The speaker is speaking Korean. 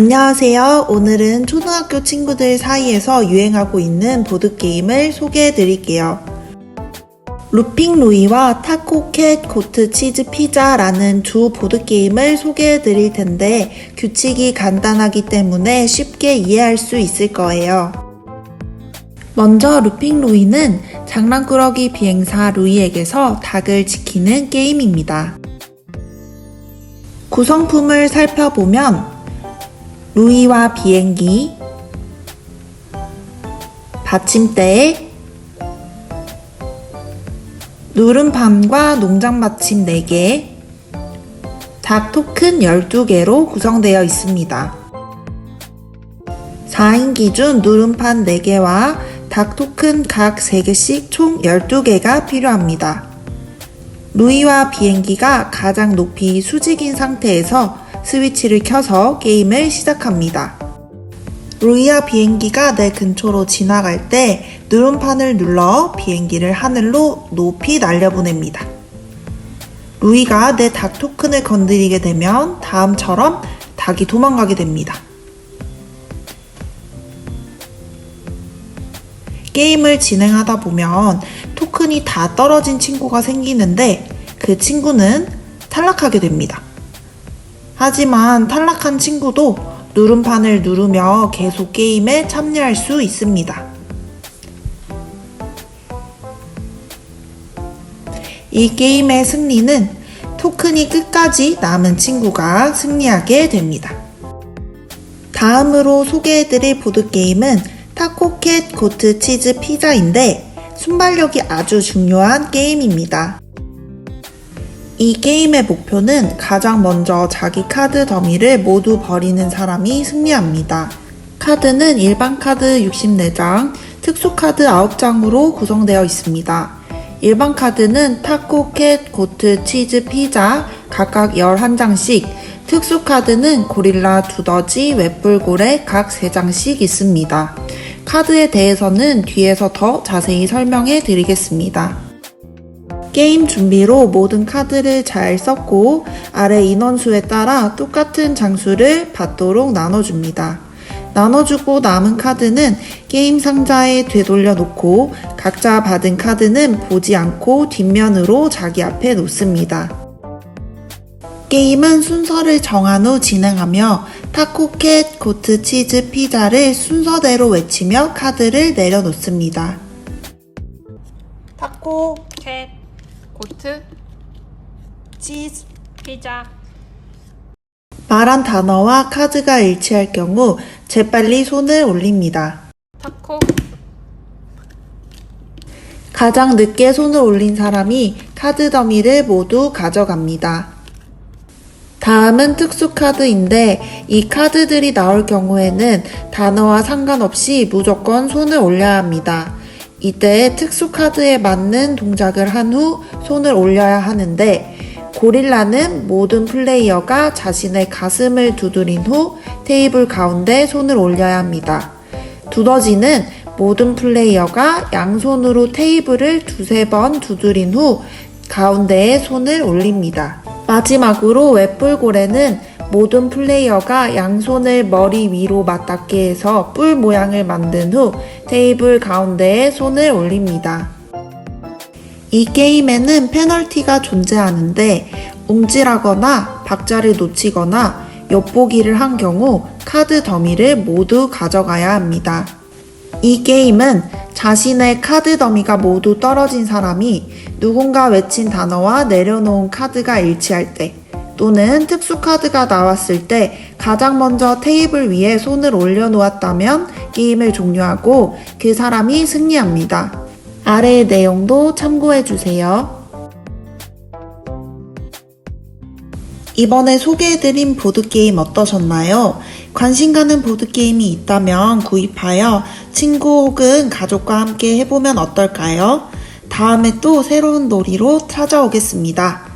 안녕하세요. 오늘은 초등학교 친구들 사이에서 유행하고 있는 보드게임을 소개해 드릴게요. 루핑 루이와 타코캣 고트 치즈 피자라는 두 보드게임을 소개해 드릴 텐데 규칙이 간단하기 때문에 쉽게 이해할 수 있을 거예요. 먼저 루핑 루이는 장난꾸러기 비행사 루이에게서 닭을 지키는 게임입니다. 구성품을 살펴보면 루이와 비행기, 받침대, 누름판과 농장 받침 4개, 닭 토큰 12개로 구성되어 있습니다. 4인 기준 누름판 4개와 닭 토큰 각 3개씩 총 12개가 필요합니다. 루이와 비행기가 가장 높이 수직인 상태에서 스위치를 켜서 게임을 시작합니다. 루이와 비행기가 내 근처로 지나갈 때 누름판을 눌러 비행기를 하늘로 높이 날려보냅니다. 루이가 내 닭 토큰을 건드리게 되면 다음처럼 닭이 도망가게 됩니다. 게임을 진행하다 보면 토큰이 다 떨어진 친구가 생기는데 그 친구는 탈락하게 됩니다. 하지만 탈락한 친구도 누름판을 누르며 계속 게임에 참여할 수 있습니다. 이 게임의 승리는 토큰이 끝까지 남은 친구가 승리하게 됩니다. 다음으로 소개해드릴 보드게임은 타코캣 고트 치즈 피자인데 순발력이 아주 중요한 게임입니다. 이 게임의 목표는 가장 먼저 자기 카드 더미를 모두 버리는 사람이 승리합니다. 카드는 일반 카드 64장, 특수 카드 9장으로 구성되어 있습니다. 일반 카드는 타코 캣, 고트, 치즈, 피자 각각 11장씩, 특수 카드는 고릴라, 두더지, 웹불고래 각 3장씩 있습니다. 카드에 대해서는 뒤에서 더 자세히 설명해 드리겠습니다. 게임 준비로 모든 카드를 잘 썼고 아래 인원수에 따라 똑같은 장수를 받도록 나눠줍니다. 나눠주고 남은 카드는 게임 상자에 되돌려 놓고 각자 받은 카드는 보지 않고 뒷면으로 자기 앞에 놓습니다. 게임은 순서를 정한 후 진행하며 타코캣, 고트, 치즈, 피자를 순서대로 외치며 카드를 내려놓습니다. 타코, 캣, 고트, 치즈, 피자, 말한 단어와 카드가 일치할 경우 재빨리 손을 올립니다. 타코, 가장 늦게 손을 올린 사람이 카드 더미를 모두 가져갑니다. 다음은 특수 카드인데 이 카드들이 나올 경우에는 단어와 상관없이 무조건 손을 올려야 합니다. 이때 특수 카드에 맞는 동작을 한 후 손을 올려야 하는데 고릴라는 모든 플레이어가 자신의 가슴을 두드린 후 테이블 가운데 손을 올려야 합니다. 두더지는 모든 플레이어가 양손으로 테이블을 두세 번 두드린 후 가운데에 손을 올립니다. 마지막으로 웹불고래는 모든 플레이어가 양손을 머리 위로 맞닿게 해서 뿔 모양을 만든 후 테이블 가운데에 손을 올립니다. 이 게임에는 페널티가 존재하는데 움찔하거나 박자를 놓치거나 엿보기를 한 경우 카드 더미를 모두 가져가야 합니다. 이 게임은 자신의 카드 더미가 모두 떨어진 사람이 누군가 외친 단어와 내려놓은 카드가 일치할 때 또는 특수 카드가 나왔을 때 가장 먼저 테이블 위에 손을 올려놓았다면 게임을 종료하고 그 사람이 승리합니다. 아래의 내용도 참고해 주세요. 이번에 소개해드린 보드게임 어떠셨나요? 관심 가는 보드게임이 있다면 구입하여 친구 혹은 가족과 함께 해보면 어떨까요? 다음에 또 새로운 놀이로 찾아오겠습니다.